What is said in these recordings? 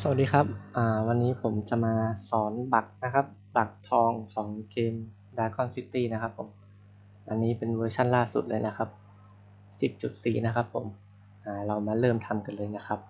สวัสดีครับอ่าวันนี้ผมจะมาสอนบักนะครับบักทองของเกม Dragon City นะครับผม อันนี้เป็นเวอร์ชันล่าสุดเลยนะครับ 10.4 นะครับผมอ่าเรามาเริ่มทำกันเลยนะครับ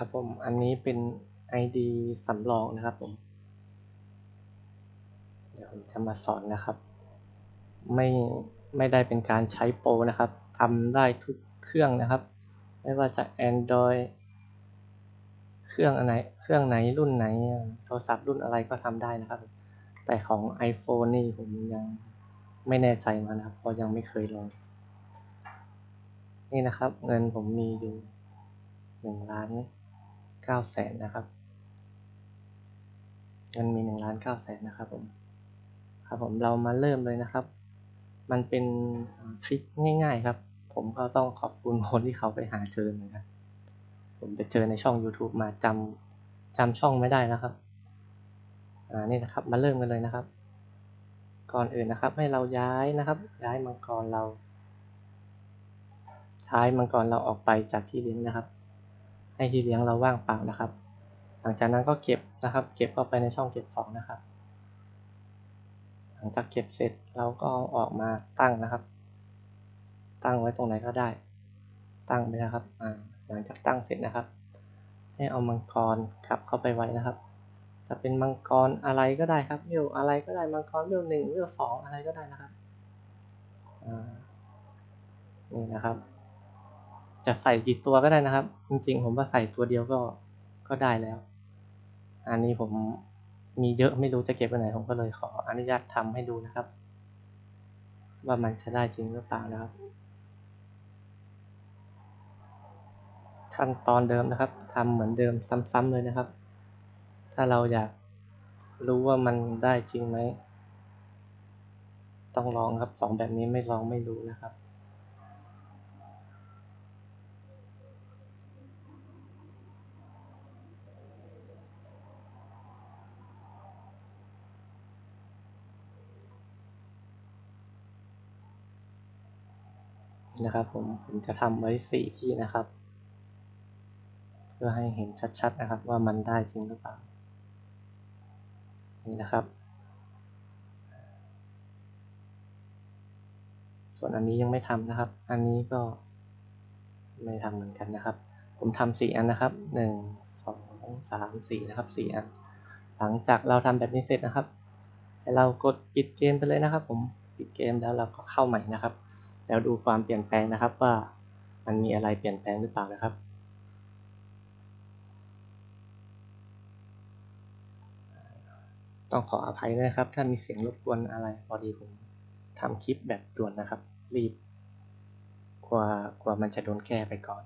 ครับผม อันนี้เป็น ID สำรองนะครับผม เดี๋ยวผมจะมาสอนนะครับ ไม่ไม่ได้เป็นการใช้โปรนะครับทำได้ทุกเครื่องนะครับ ไม่ว่าจะ Android เครื่องอันไหนเครื่องไหนรุ่นไหน โทรศัพท์รุ่นอะไรก็ทำได้นะครับ แต่ของ iPhone นี่ผมยังไม่แน่ใจมานะครับ เพราะยังไม่เคยลอง นี่นะครับ เงินผมมีอยู่หนึ่งล้าน เก้าแสนนะครับ เงินมีหนึ่งล้านเก้าแสนนะครับผมครับผมเรามาเริ่มเลยนะครับ มันเป็นทริคง่าย ๆ ครับ ผมก็ต้องขอบคุณคนที่เขาไปหาเจอเหมือนกันผมไปเจอในช่อง YouTube มาจำจำช่องไม่ได้แล้วครับอ่านี่นะครับ มาเริ่มกันเลยนะครับ ก่อนอื่นนะครับ ให้เราย้ายนะครับ ย้ายมังกรเราย้ายมังกรเราออกไปจากที่เลี้ยงนะครับ ให้ที่เลี้ยงเราว่างเปล่านะครับ หลังจากนั้นก็เก็บนะครับ เก็บเข้าไปในช่องเก็บของนะครับ หลังจากเก็บเสร็จเราก็เอาออกมาตั้งนะครับ ตั้งไว้ตรงไหนก็ได้ ตั้งไปนะครับหลังจากตั้งเสร็จนะครับ ให้เอามังกรกลับเข้าไปไว้นะครับ จะเป็นมังกรอะไรก็ได้ครับเรียวอะไรก็ได้มังกรเรียวหนึ่งเรียวสองอะไรก็ได้นะครับอ่านี่นะครับ จะใส่กี่ตัวก็ได้นะครับ จริงๆ ผมว่าใส่ตัวเดียวก็ก็ได้แล้ว อันนี้ผมมีเยอะไม่รู้จะเก็บไปไหนผมก็เลยขออนุญาตทำให้ดูนะครับ ว่ามันจะได้จริงหรือเปล่านะครับขั้นตอนเดิมนะครับทำเหมือนเดิมซ้ำๆเลยนะครับ ถ้าเราอยากรู้ว่ามันได้จริงไหม ต้องลองครับของแบบนี้ไม่ลองไม่รู้นะครับ นะครับผมผมจะทำไว้สี่ที่นะครับ เพื่อให้เห็นชัดๆนะครับว่ามันได้จริงหรือเปล่า นี่นะครับ ส่วนอันนี้ยังไม่ทำนะครับ อันนี้ก็ไม่ทำเหมือนกันนะครับ ผมทำสี่อันนะครับหนึ่งสองสามสี่นะครับสี่อัน หลังจากเราทำแบบนี้เสร็จนะครับให้เรากดปิดเกมไปเลยนะครับ ผมปิดเกมแล้วเราก็เข้าใหม่นะครับ แล้วดูความเปลี่ยนแปลงนะครับว่ามันมีอะไรเปลี่ยนแปลงหรือเปล่านะครับ ต้องขออภัยนะครับ ถ้ามีเสียงรบกวนอะไรพอดีผมทำคลิปแบบด่วนนะครับ รีบกว่ากว่ามันจะโดนแก้ไปก่อน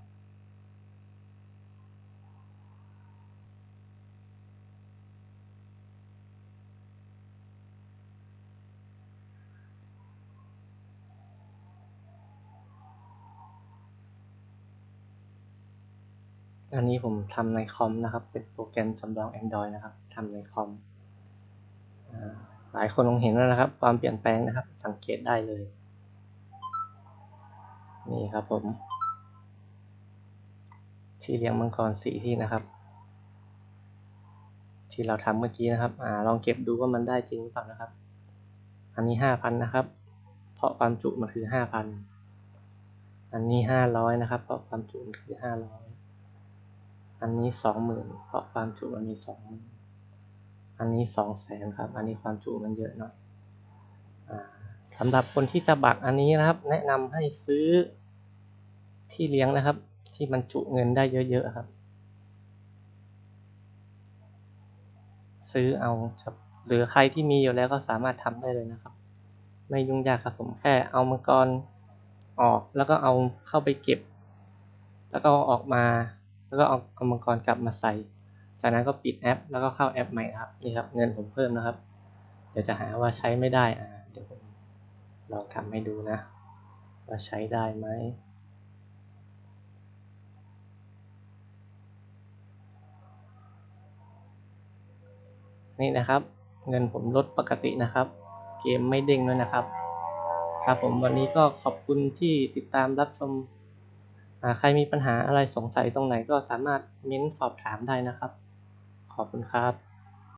อันนี้ผมทำในคอมนะครับ เป็นโปรแกรมสำรอง Android นะครับทำในคอมอาหลายคนคงเห็นแล้วนะครับ ความเปลี่ยนแปลงนะครับ สังเกตได้เลย นี่ครับผม ที่เลี้ยงมังกรสีที่นะครับ ที่เราทำเมื่อกี้นะครับอ่าลองเก็บดูว่ามันได้จริงหรือเปล่านะครับ อันนี้ห้าพันนะครับ เพราะความจุมันคือห้าพันอันนี้ห้าร้อยนะครับ เพราะความจุมันคือห้าร้อย อันนี้สองหมื่นเพราะความจุมันมีสองหมื่นอันนี้สองแสนครับ อันนี้ความจุมันเยอะหน่อยสำหรับคนที่จะบักอันนี้นะครับ แนะนำให้ซื้อที่เลี้ยงนะครับ ที่มันจุเงินได้เยอะๆครับ ซื้อเอาครับหรือใครที่มีอยู่แล้วก็สามารถทำได้เลยนะครับ ไม่ยุ่งยากครับผมแค่เอามังกรออกแล้วก็เอาเข้าไปเก็บ แล้วก็ออกมา แล้วก็เอาเอามังกรกลับมาใส่ จากนั้นก็ปิดแอป แล้วก็เข้าแอปใหม่ครับนี่ครับเงินผมเพิ่มนะครับ เดี๋ยวจะหาว่าใช้ไม่ได้อ่าเดี๋ยวผมลองทำให้ดูนะ ว่าใช้ได้ไหมนี่นะครับ เงินผมลดปกตินะครับ เกมไม่เด้งด้วยนะครับ ครับผมวันนี้ก็ขอบคุณที่ติดตามรับชม ใครมีปัญหาอะไรสงสัยตรงไหนก็สามารถเม้นสอบถามได้นะครับ ขอบคุณครับ